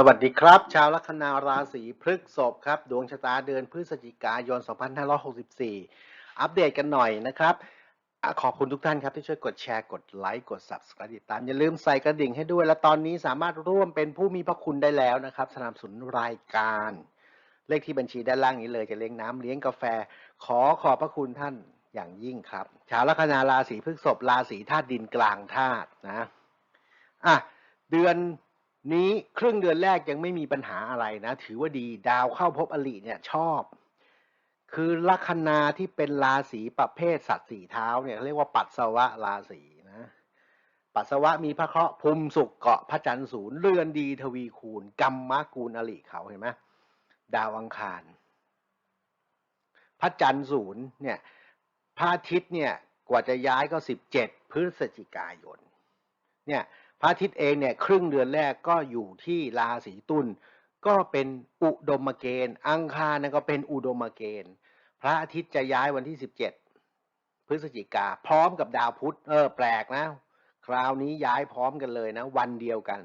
สวัสดีครับ ชาวลัคนาราศีพฤษภครับ ดวงชะตาเดือนพฤศจิกายน 2564 อัปเดตกันหน่อยนะครับอขอบคุณทุกท่านครับที่ช่วยกดแชร์กดไลค์กด Subscribe ติดตาม อย่าลืมใส่กระดิ่งให้ด้วย และตอนนี้สามารถร่วมเป็นผู้มีพระคุณได้แล้วนะครับ สนับสนุนรายการ เลขที่บัญชีด้านล่างนี้เลยจะเลี้ยงน้ำเลี้ยงกาแฟ ขอขอบพระคุณท่านอย่างยิ่งครับ ชาวลัคนาราศีพฤษภราศีธาตุดินกลางธาตุนะอะเดือน นี้ครึ่งเดือนแรกยังไม่มีปัญหาอะไรนะ ถือว่าดีดาวเข้าพบอลิเนี่ยชอบ คือลัคนาที่เป็นราศีประเภทสัตว์สี่เท้าเนี่ยเขาเรียกว่าปัสสาวะราศีนะ ปัสสาวะมีพระเคราะห์ภูมิสุขเกาะพระจันทร์ศูนย์เรือนดีทวีคูณกรรมกูลอลิเขาเห็นไหมดาวอังคาร พระจันทร์ศูนย์เนี่ยพระอาทิตย์เนี่ยกว่าจะย้ายก็สิบเจ็ดพฤศจิกายน เนี่ย พระอาทิตย์เองเนี่ยครึ่งเดือนแรกก็อยู่ที่ราศีตุลก็เป็นอุดมเกณฑ์ อังคารนั่นก็เป็นอุดมเกณฑ์ พระอาทิตย์จะย้ายวันที่สิบเจ็ดพฤศจิกา พร้อมกับดาวพุธเออแปลกนะ คราวนี้ย้ายพร้อมกันเลยนะ วันเดียวกัน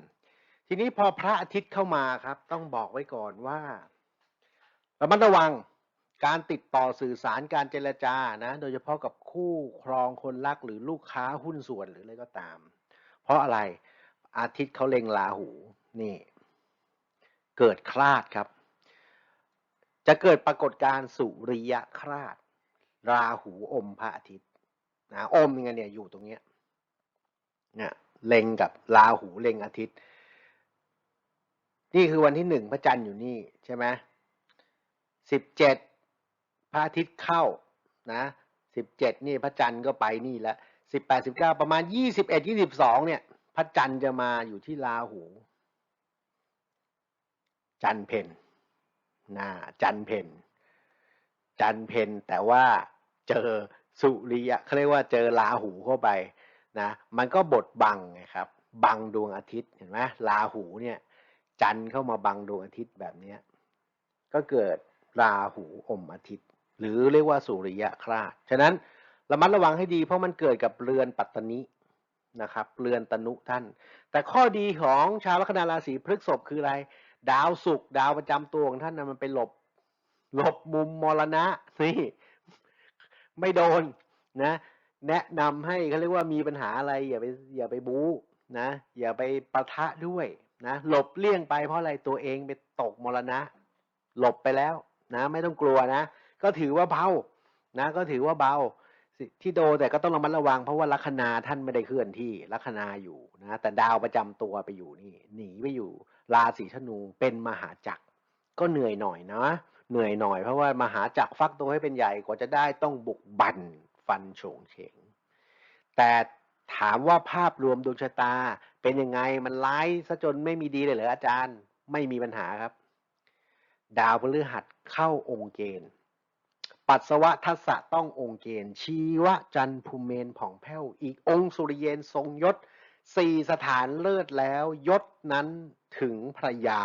ทีนี้พอพระอาทิตย์เข้ามาครับ ต้องบอกไว้ก่อนว่าระมัดระวังการติดต่อสื่อสารการเจรจานะ โดยเฉพาะกับคู่ครองคนรักหรือลูกค้าหุ้นส่วนหรืออะไรก็ตาม เพราะอะไรอาทิตย์เขาเล็งราหูนี่ เกิดคลาดครับ จะเกิดปรากฏการณ์สุริยคราด ราหูอมพระอาทิตย์นะอมยังไงเนี่ยอยู่ตรงเนี้ยเนี่ยเล็งกับราหูเล็งอาทิตย์ นี่คือวันที่หนึ่งพระจันทร์อยู่นี่ใช่ไหมสิบเจ็ดพระอาทิตย์เข้านะสิบเจ็ดนี่พระจันทร์ก็ไปนี่แล้ว สิบแปดสิบเก้าประมาณยี่สิบเอ็ดยี่สิบสองเนี่ย พระจันทร์จะมาอยู่ที่ราหู จันเพนนะจันเพนจันเพนแต่ว่าเจอสุริยะเขาเรียกว่าเจอราหูเข้าไปนะมันก็บดบังไงครับ บังดวงอาทิตย์เห็นไหมราหูเนี่ย จันเข้ามาบังดวงอาทิตย์แบบเนี้ยก็เกิดราหูอมอาทิตย์ หรือเรียกว่าสุริยะคราดฉะนั้น ระมัดระวังให้ดี เพราะมันเกิดกับเรือนปัตตนินะครับ เรือนตนุท่าน แต่ข้อดีของชาวลัคนาราศีพฤษภคืออะไร ดาวศุกร์ดาวประจำตัวของท่านนะมันไปหลบ หลบมุมมรณะนี่ไม่โดนนะ แนะนำให้เขาเรียกว่ามีปัญหาอะไรอย่าไปอย่าไปบู๊นะอย่าไปปะทะด้วยนะหลบเลี่ยงไปเพราะอะไรตัวเองไปตกมรณะ หลบไปแล้วนะ ไม่ต้องกลัวนะ ก็ถือว่าเบานะ ก็ถือว่าเบา ที่โดแต่ก็ต้องระมัดระวังเพราะว่าลัคนาท่านไม่ได้เคลื่อนที่ลัคนาอยู่นะแต่ดาวประจำตัวไปอยู่นี่ หนีไปอยู่ ราศีธนูเป็นมหาจักร ก็เหนื่อยหน่อยนะเหนื่อยหน่อยเพราะว่ามหาจักรฟักตัวให้เป็นใหญ่กว่าจะได้ต้องบุกบันฟันโฉงเฉงแต่ถามว่าภาพรวมดวงชะตาเป็นยังไงมันร้ายซะจนไม่มีดีเลยเหรออาจารย์ไม่มีปัญหาครับ ดาวพฤหัสเข้าองค์เกณฑ์ ปัสสวะทัสสะต้ององค์เกณฑ์ชีวะจันภูมเมนผ่องแผ้วอีกองค์สุริเยนทรงยศสี่สถานเลิศแล้วยศนั้นถึงภรยา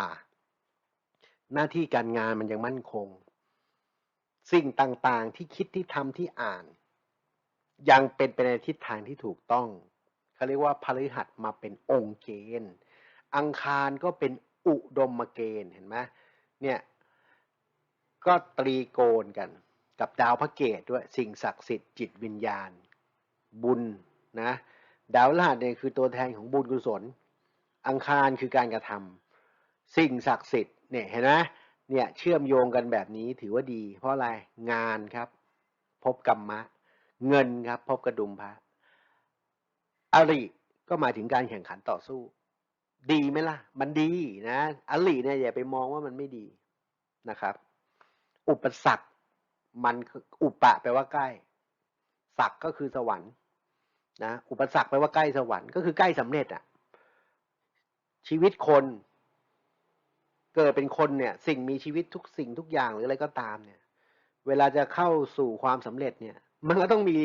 หน้าที่การงานมันยังมั่นคง สิ่งต่างๆที่คิดที่ทำที่อ่าน ยังเป็นไปในทิศทางที่ถูกต้องเขาเรียกว่าพฤหัสมาเป็นองค์เกณฑ์อังคารก็เป็นอุดมเกณฑ์เห็นไหมเนี่ยก็ตรีโกณกัน กับดาวพระเกตด้วยสิ่งศักดิ์สิทธิ์จิตวิญญาณ บุญนะดาวพฤหัสเนี่ยคือตัวแทนของบุญกุศล อังคารคือการกระทำสิ่งศักดิ์สิทธิ์เนี่ยเห็นไหมเนี่ยเชื่อมโยงกันแบบนี้ถือว่าดี เพราะอะไรงานครับ พบกรรมะ เงินครับพบกระดุมพระอริก็หมายถึงการแข่งขันต่อสู้ ดีไหมล่ะ มันดีนะอริเนี่ยอย่าไปมองว่ามันไม่ดีนะครับ อุปสรรค มันอุปะแปลว่าใกล้ศักก็คือสวรรค์นะอุปสรรคแปลว่าใกล้สวรรค์ก็คือใกล้สำเร็จอะชีวิตคนเกิดเป็นคนเนี่ย สิ่งมีชีวิตทุกสิ่งทุกอย่างหรืออะไรก็ตามเนี่ย เวลาจะเข้าสู่ความสำเร็จเนี่ย มันก็ต้องมี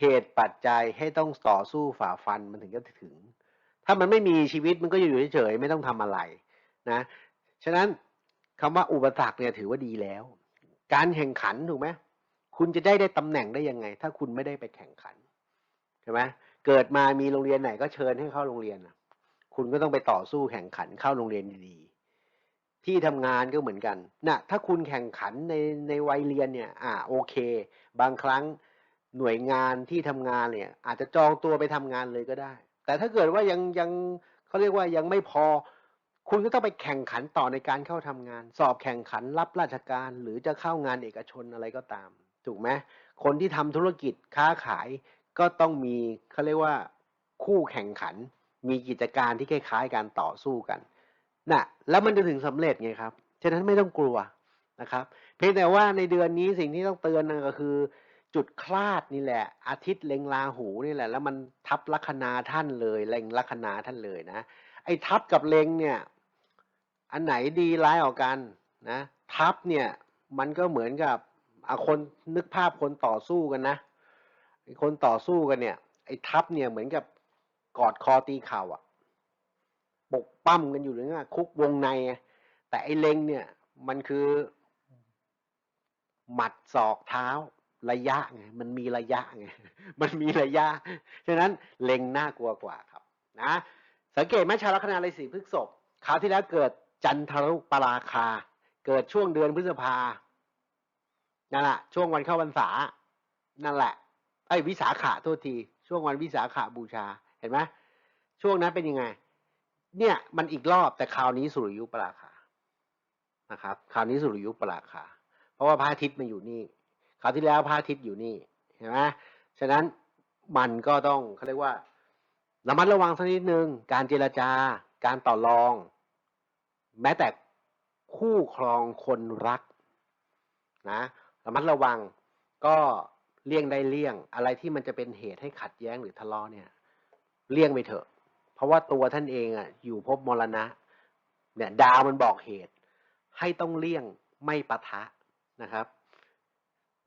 เหตุปัจจัยให้ต้องต่อสู้ฝ่าฟันมันถึงจะถึง ถ้ามันไม่มีชีวิตมันก็อยู่เฉยๆไม่ต้องทำอะไรนะฉะนั้นคำว่าอุปสรรคเนี่ยถือว่าดีแล้ว การแข่งขันถูกไหมคุณจะได้ได้ตำแหน่งได้ยังไง ถ้าคุณไม่ได้ไปแข่งขันใช่ไหมเกิดมามีโรงเรียนไหนก็เชิญให้เข้าโรงเรียนคุณก็ต้องไปต่อสู้แข่งขันเข้าโรงเรียนดีๆที่ทำงานก็เหมือนกันนะถ้าคุณแข่งขันในในวัยเรียนเนี่ย อ่าโอเค บางครั้งหน่วยงานที่ทำงานเนี่ย อาจจะจองตัวไปทำงานเลยก็ได้ แต่ถ้าเกิดว่ายังยังเขาเรียกว่ายังไม่พอ คุณก็ต้องไปแข่งขันต่อในการเข้าทำงาน สอบแข่งขันรับราชการ หรือจะเข้างานเอกชนอะไรก็ตาม ถูกไหมคนที่ทำธุรกิจค้าขายก็ต้องมีเขาเรียกว่าคู่แข่งขัน มีกิจการที่คล้ายๆ การต่อสู้กันนะแล้วมันจะถึงสำเร็จไงครับฉะนั้นไม่ต้องกลัวนะครับ เพียงแต่ว่าในเดือนนี้สิ่งที่ต้องเตือนนะก็คือ จุดคลาดนี่แหละ อาทิตย์เล็งราหูนี่แหละ แล้วมันทับลัคนาท่านเลยเล็งลัคนาท่านเลยนะ ไอ้ทับกับเล็งเนี่ย อันไหนดีร้ายออกกันนะทับเนี่ยมันก็เหมือนกับอาคนนึกภาพคนต่อสู้กันนะคนต่อสู้กันเนี่ยไอ้ทับเนี่ยเหมือนกับกอดคอตีเข่าอะปกปั้มกันอยู่เลยนะคุกวงใน แต่ไอ้เล็งเนี่ยมันคือ หมัดศอกเท้าระยะไงมันมีระยะไงมันมีระยะ ฉะนั้นเล็งน่ากลัวกว่าครับนะสังเกตไหมชาวลัคนาราศีพฤษภคราวที่แล้วเกิด จันทรุปราคา เกิดช่วงเดือนพฤษภานั่นแหละช่วงวันเข้าพรรษา นั่นแหละไอ้ยวิสาขะโทษที ช่วงวันวิสาขะบูชาเห็นไหมช่วงนั้นเป็นยังไง เนี่ยมันอีกรอบแต่คราวนี้สุริยุปราคานะครับ คราวนี้สุริยุปราคา เพราะว่าพระอาทิตย์มาอยู่นี่ คราวที่แล้วพระอาทิตย์อยู่นี่เห็นไหมฉะนั้นมันก็ต้องเขาเรียกว่าระมัดระวังสักนิดนึงการเจรจาการต่อรอง แม้แต่คู่ครองคนรักนะระมัดระวังก็เลี่ยงได้เลี่ยง อะไรที่มันจะเป็นเหตุให้ขัดแย้งหรือทะเลาะเนี่ย เลี่ยงไปเถอะ เพราะว่าตัวท่านเองอะ อยู่ภพมรณะ เนี่ยดาวมันบอกเหตุ ให้ต้องเลี่ยงไม่ปะทะนะครับ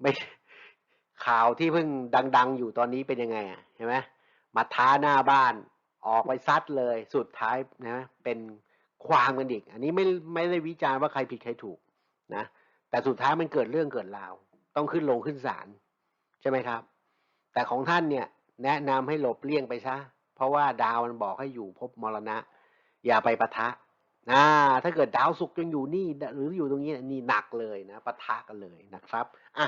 ไม่ข่าวที่เพิ่งดัง ๆ อยู่ตอนนี้เป็นยังไงอะเห็นไหมมาท้าหน้าบ้านออกไปซัดเลย สุดท้ายนะเป็น ความกันอีก อันนี้ไม่ไม่ได้วิจารณ์ว่าใครผิดใครถูกนะ แต่สุดท้ายมันเกิดเรื่องเกิดราว ต้องขึ้นลงขึ้นศาลใช่ไหมครับ แต่ของท่านเนี่ยแนะนำให้หลบเลี่ยงไปซะ เพราะว่าดาวมันบอกให้อยู่ภพมรณะ อย่าไปปะทะนะถ้าเกิดดาวศุกยังอยู่นี่หรืออยู่ตรงนี้นี่หนักเลยนะปะทะกันเลยนะครับอะ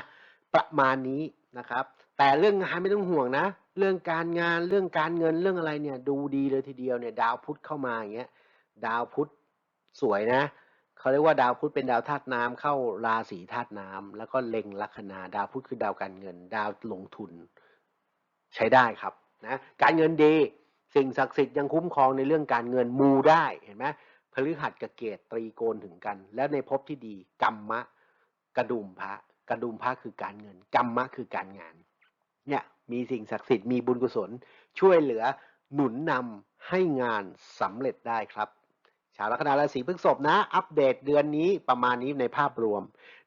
ประมาณนี้นะครับ แต่เรื่องงานไม่ต้องห่วงนะ เรื่องการงานเรื่องการเงินเรื่องอะไรเนี่ยดูดีเลยทีเดียวเนี่ยดาวพุธเข้ามาอย่างเงี้ย ดาวพุธสวยนะเขาเรียกว่าดาวพุธเป็นดาวธาตุน้ำเข้าราศีธาตุน้ำแล้วก็เล็งลัคนาดาวพุธคือดาวการเงิน ดาวลงทุน ใช้ได้ครับนะการเงินดี สิ่งศักดิ์สิทธิ์ยังคุ้มครองในเรื่องการเงินมูได้เห็นไหมพฤหัสกับเกตตรีโกณถึงกัน แล้วในภพที่ดีกรรมะ กระดุมพระกระดุมพระคือการเงินกรรมะคือการงานเนี่ยมีสิ่งศักดิ์สิทธิ์มีบุญกุศล ช่วยเหลือหนุนนำให้งานสำเร็จได้ครับ ชาวลัคนาราศีพฤษภนะ อัปเดตเดือนนี้ประมาณนี้ในภาพรวม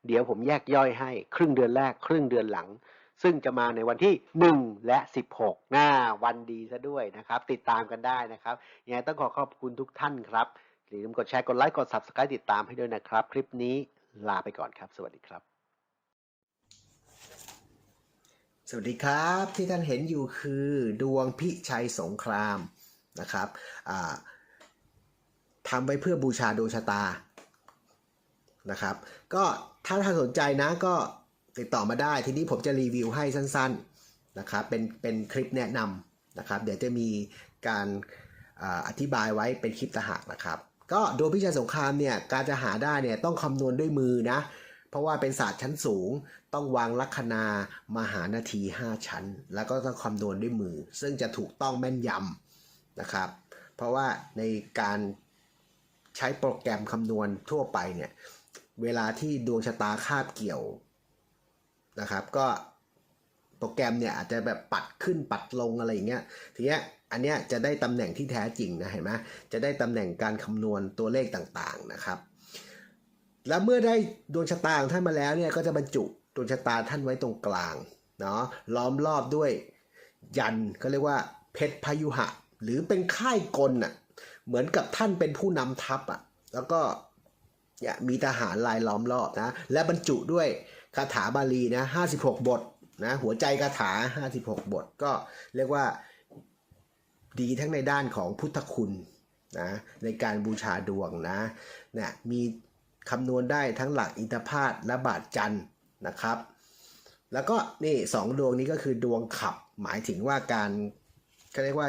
เดี๋ยวผมแยกย่อยให้ ครึ่งเดือนแรก ครึ่งเดือนหลัง ซึ่งจะมาในวันที่ 1 และ 16หน้าวันดีซะด้วยนะครับ ติดตามกันได้นะครับยังไงต้องขอขอบคุณทุกท่านครับอย่าลืมกดแชร์กดไลค์กด Subscribe ติดตามให้ด้วยนะครับ คลิปนี้ลาไปก่อนครับ สวัสดีครับ สวัสดีครับที่ท่านเห็นอยู่คือดวงพิชัยสงครามนะครับอ่า ทำไว้เพื่อบูชาดวงชะตานะครับ ก็ถ้าท่านสนใจนะก็ติดต่อมาได้ ทีนี้ผมจะรีวิวให้สั้นๆนะครับ เป็นเป็นคลิปแนะนำนะครับ เดี๋ยวจะมีการอธิบายไว้เป็นคลิปตะหากนะครับ ก็ดวงพิชัยสงครามเนี่ยการจะหาได้เนี่ยต้องคำนวณด้วยมือนะ เพราะว่าเป็นศาสตร์ชั้นสูง ต้องวางลัคนามหานาที 5 ชั้น แล้วก็ต้องคำนวณด้วยมือ ซึ่งจะถูกต้องแม่นยำนะครับ เพราะว่าในการ ใช้โปรแกรมคำนวณทั่วไปเนี่ย เวลาที่ดวงชะตาคาบเกี่ยวนะครับ ก็โปรแกรมเนี่ยอาจจะแบบปัดขึ้นปัดลงอะไรอย่างเงี้ย ทีเนี้ยอันเนี้ยจะได้ตำแหน่งที่แท้จริงนะเห็นไหมจะได้ตำแหน่งการคำนวณตัวเลขต่างๆนะครับ แล้วเมื่อได้ดวงชะตาของท่านมาแล้วเนี่ยก็จะบรรจุดวงชะตาท่านไว้ตรงกลางเนาะล้อมรอบด้วยยันเขาเรียกว่าเพชรพยุหะ หรือเป็นค่ายกลน่ะ เหมือนกับท่านเป็นผู้นำทัพอะ แล้วก็เนี่ยมีทหารลายล้อมรอบนะ และบรรจุด้วยคาถาบาลีนะ56บทนะ หัวใจคาถา56บท ก็เรียกว่าดีทั้งในด้านของพุทธคุณนะในการบูชาดวงนะเนี่ยมีคำนวณได้ทั้งหลักอินทพาตและบาทจันนะครับ แล้วก็นี่สองดวงนี้ก็คือดวงขับหมายถึงว่าการเขาเรียกว่า